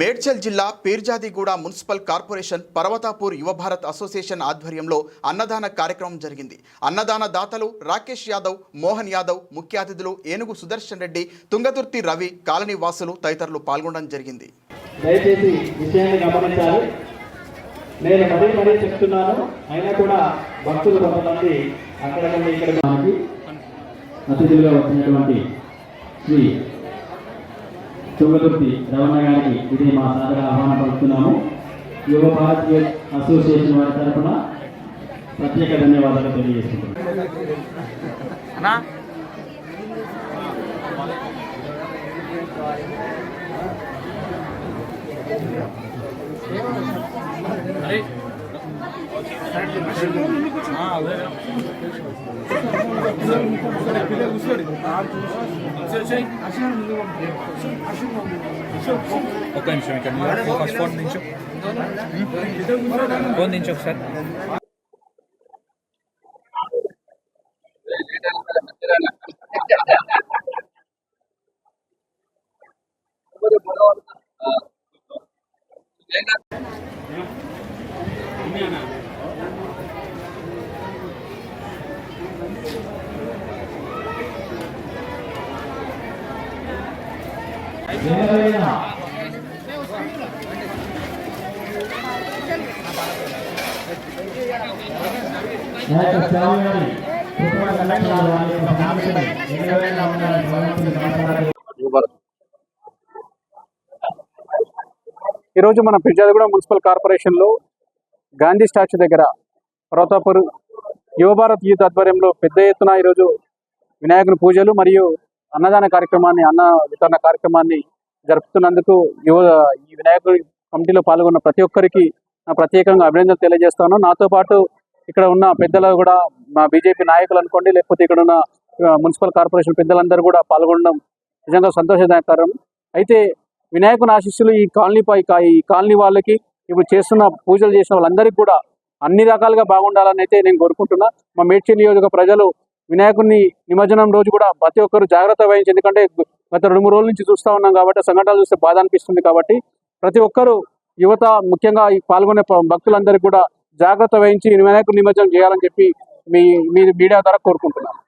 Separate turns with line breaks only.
మేడ్చల్ జిల్లా Peerzadiguda municipal corporation Parvathapur యువ Bharat association ఆధ్వర్యంలో అన్నదాన కార్యక్రమం జరిగింది. అన్నదాన దాతలు రాకేష్ యాదవ్ మోహన్ యాదవ్ ముఖ్య అతిథులు ఏనుగు సుదర్శన్ రెడ్డి తుంగతుర్తి రవి కాలనీ వాసులు తదితరులు పాల్గొనడం జరిగింది.
దయచేసి విషయాన్ని గమనించాలి. నేను మరీ మరీ చెప్తున్నాను. అయినా కూడా భక్తులు కొంతమంది అక్కడ ఇక్కడ మనకి అతిథులుగా వచ్చినటువంటి శ్రీ తుంగతుర్తి రమణ గారికి ఇది మా సాదర ఆహ్వానం పలుకుతున్నాము. యువ భారతీయ అసోసియేషన్ వారి తరఫున ప్రత్యేక ధన్యవాదాలు తెలియజేస్తున్నాను
ఒక్క నిమిషం ఇక్కడ నిలబడు. ఫస్ట్ ఫోన్ నుంచి ఫోన్ నుంచి ఒకసారి
ఈరోజు మన పిర్జాదిగూడ మున్సిపల్ కార్పొరేషన్లో గాంధీ స్టాచ్యూ దగ్గర ప్రతాపూర్ యువభారత్ యూత్ ఆధ్వర్యంలో పెద్ద ఎత్తున ఈరోజు వినాయకుని పూజలు మరియు అన్నదాన కార్యక్రమాన్ని అన్న వితరణ కార్యక్రమాన్ని జరుపుతున్నందుకు యువ ఈ వినాయకుడి కమిటీలో పాల్గొన్న ప్రతి ఒక్కరికి నా ప్రత్యేకంగా అభినందనలు తెలియజేస్తాను. నాతో పాటు ఇక్కడ ఉన్న పెద్దలు కూడా మా బీజేపీ నాయకులు అనుకోండి లేకపోతే ఇక్కడ ఉన్న మున్సిపల్ కార్పొరేషన్ పెద్దలందరూ కూడా పాల్గొనడం నిజంగా సంతోషదాయకరం. అయితే వినాయకుని ఆశీస్సులు ఈ కాలనీ పై ఈ కాలనీ వాళ్ళకి ఇప్పుడు చేస్తున్న పూజలు చేసిన వాళ్ళందరికీ కూడా అన్ని రకాలుగా బాగుండాలని అయితే నేను కోరుకుంటున్నా. మా మేడ్చి నియోజక ప్రజలు వినాయకుని నిమజ్జనం రోజు కూడా ప్రతి ఒక్కరు జాగ్రత్త వహించి ఎందుకంటే గత రెండు మూడు రోజుల నుంచి చూస్తూ ఉన్నాం కాబట్టి సంఘటనలు చూస్తే బాధ అనిపిస్తుంది కాబట్టి ప్రతి ఒక్కరు యువత ముఖ్యంగా ఈ పాల్గొనే భక్తులందరికీ కూడా జాగ్రత్త వహించి వినాయకుని నిమజ్జనం చేయాలని చెప్పి మీ మీ మీడియా ద్వారా కోరుకుంటున్నాను.